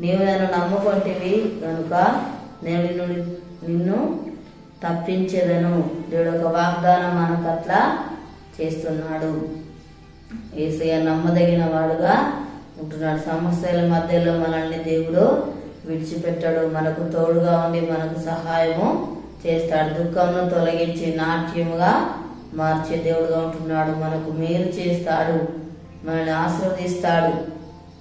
నీవు నన్ను నమ్ముకొంటివి కనుక నేను నిన్ను నిన్ను తప్పించేదను. దేవుడు ఒక వాగ్దానం మనకట్లా చేస్తున్నాడు. ఏసయ్య నమ్మదగిన వాడుగా ఉంటున్నాడు. సమస్యల మధ్యలో మనల్ని దేవుడు విడిచిపెట్టాడు. మనకు తోడుగా ఉండి మనకు సహాయము చేస్తాడు. దుఃఖంను తొలగించి నాట్యముగా మార్చే దేవుడుగా ఉంటున్నాడు. మనకు మేలు చేస్తాడు. మనల్ని ఆశీర్వదిస్తాడు.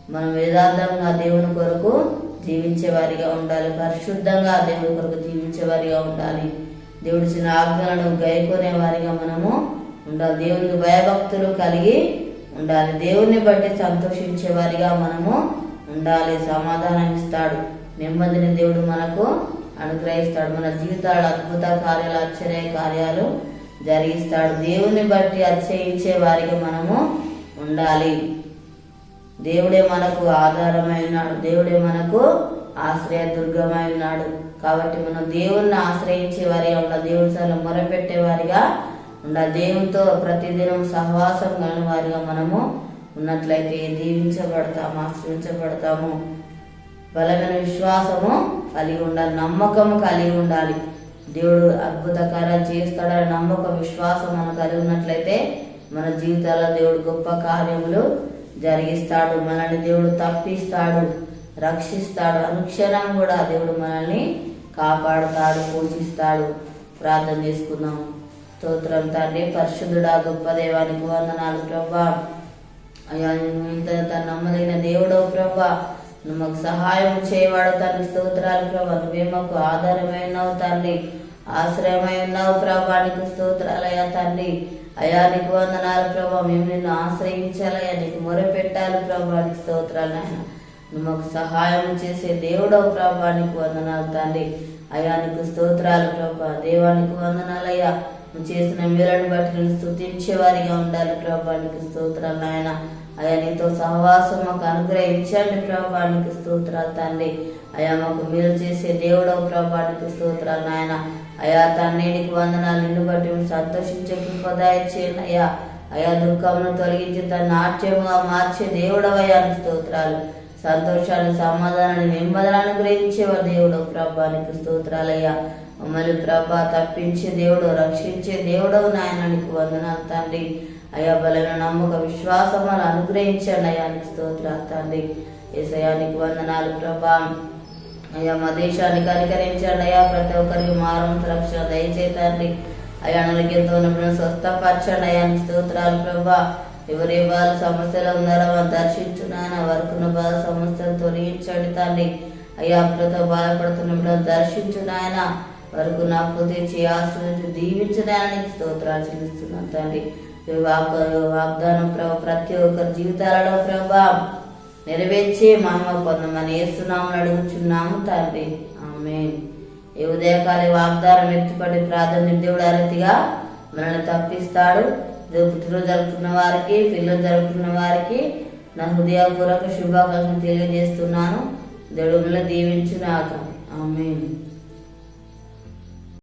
మనం వేదాంతంగా దేవుని కొరకు జీవించే వారిగా ఉండాలి. పరిశుద్ధంగా దేవుని కొరకు జీవించే వారిగా ఉండాలి. దేవుడి చిన్న ఆజ్ఞలను గైకొనే వారిగా మనము ఉండాలి. దేవునికి భయభక్తులు కలిగి ఉండాలి. దేవుని బట్టి సంతోషించే వారిగా మనము ఉండాలి. సమాధానం ఇస్తాడు. నెమ్మదిని దేవుడు మనకు అనుగ్రహిస్తాడు. మన జీవితాలు అద్భుత కార్యాలు ఆశ్చర్య కార్యాలు జరిగిస్తాడు. దేవుని బట్టి అతిశయించే వారిగా మనము ఉండాలి. దేవుడే మనకు ఆధారమై ఉన్నాడు. దేవుడే మనకు ఆశ్రయ దుర్గమై ఉన్నాడు. కాబట్టి మనం దేవుణ్ణి ఆశ్రయించే వారిగా ఉండాలి. దేవుని సార్లు మొరపెట్టే వారిగా ఉండాలి. దేవునితో ప్రతిదినం సహవాసం కాని వారిగా మనము ఉన్నట్లయితే దీవించబడతాము ఆశ్రయించబడతాము. బలమైన విశ్వాసము కలిగి ఉండాలి. నమ్మకము కలిగి ఉండాలి. దేవుడు అద్భుత కార్యాలు చేస్తాడని నమ్మకం విశ్వాసం మనం కలిగి ఉన్నట్లయితే మన జీవితాల్లో దేవుడు గొప్ప కార్యములు జరిగిస్తాడు మనల్ని దేవుడు తప్పిస్తాడు రక్షిస్తాడు. అనుక్షణం కూడా దేవుడు మనల్ని కాపాడుతాడు పోషిస్తాడు. ప్రార్థన చేసుకుందాం. స్తోత్రం తండ్రి పరిశుద్ధుడా గొప్ప దేవానికి వందనాలు ప్రభా. అయ్యా ఇంత తన నమ్మదగిన దేవుడో ప్రభా. నువ్వు మాకు సహాయం చేయవాడు తండ్రి స్తోత్రాలు ప్రభా. నువ్వే మాకు ఆధారమైనావు తండ్రి. ఆశ్రయమై ఉన్నావు ప్రభా నీకు స్తోత్రాలయ తండ్రి. అయా నీకు వందనాలు ప్రభా మేము నిన్ను ఆశ్రయించాలయ్యా నీకు మొరపెట్టాలి ప్రభా నీకు స్తోత్రాలు నాయన. నువ్వు మాకు సహాయం చేసే దేవుడవు ప్రభా నీకు వందనాలు తండ్రి. అయా నీకు స్తోత్రాలు ప్రభా దేవానికి వందనాలయ్యా. నువ్వు చేసిన మేలను బట్టి నేను స్థుతించేవారిగా ఉండాలి ప్రభానికి స్తోత్రాలు నాయన. అయా నీతో సహవాసం మాకు అనుగ్రహించండి ప్రభానికి స్తోత్రాలు తండ్రి. అయా మాకు మీరు చేసే దేవుడవు ప్రభానికి స్తోత్రాలు నాయన. అయా తండ్రి నీకు వందనాలు. నిన్ను బట్టి సంతోషించే కృపదాయ చేయండి అయా అయా దుఃఖమును తొలగించి తన నాట్యముగా మార్చే దేవుడవయ్యా. స్తోత్రాలు. సంతోషాన్ని సమాధానాన్ని నెమ్మదిని గ్రహించేవారు దేవుడు. ప్రభా నీకు స్తోత్రాలయ్యా. మమ్మల్ని ప్రభా తప్పించే దేవుడు రక్షించే దేవుడవు నాయన. నీకు వందనాలు తండ్రి. అయ్యా బలైన నమ్మక విశ్వాసములు అనుగ్రహించండి అయ్యా. నీకు స్తోత్రాలు తండ్రి. ఏసయానికి వందనాలు ప్రభా. అయ్యా మా దేశానికి అనుకరించండి అయ్యా. ప్రతి ఒక్కరికి మారంత రక్షణ దయచేతండి అయ్యా అనారోగ్యంతో ఉన్నప్పుడు స్వస్థపరచండి అయ్యా. స్తోత్రాలు ప్రభా. ఎవరి ఏ సమస్యలు ఉన్నారో వారు దర్శించున్నాను వరకున్న బాధ సమస్యలు తొలగించండి తండ్రి. అయ్యా అప్పులతో బాధపడుతున్నప్పుడు దర్శించు నాయన. వరకు నాకు తెచ్చి ఆశ్రయించి దీవించడానికి స్తోత్రాలు చెల్లిస్తున్నాను తండ్రి. వాగ్దానం ప్రభు ప్రతి ఒక్కరి జీవితాలలో ప్రభా నెరవేర్చి మహిమ పొందమని వేస్తున్నామని అడుగుచున్నాము తండ్రి. ఆమె ఈ ఉదయకాలి వాగ్దానం ఎత్తుపడి ప్రాధాన్య దేవుడు అరతిగా మనల్ని తప్పిస్తాడు. పుట్టినరోజు జరుపుకున్న వారికి పిల్లలు జరుపుకున్న వారికి నా హృదయపూర్వక శుభాకాంక్షలు తెలియజేస్తున్నాను. దేవుడు మిమ్మల్ని దీవించునాక ఆమె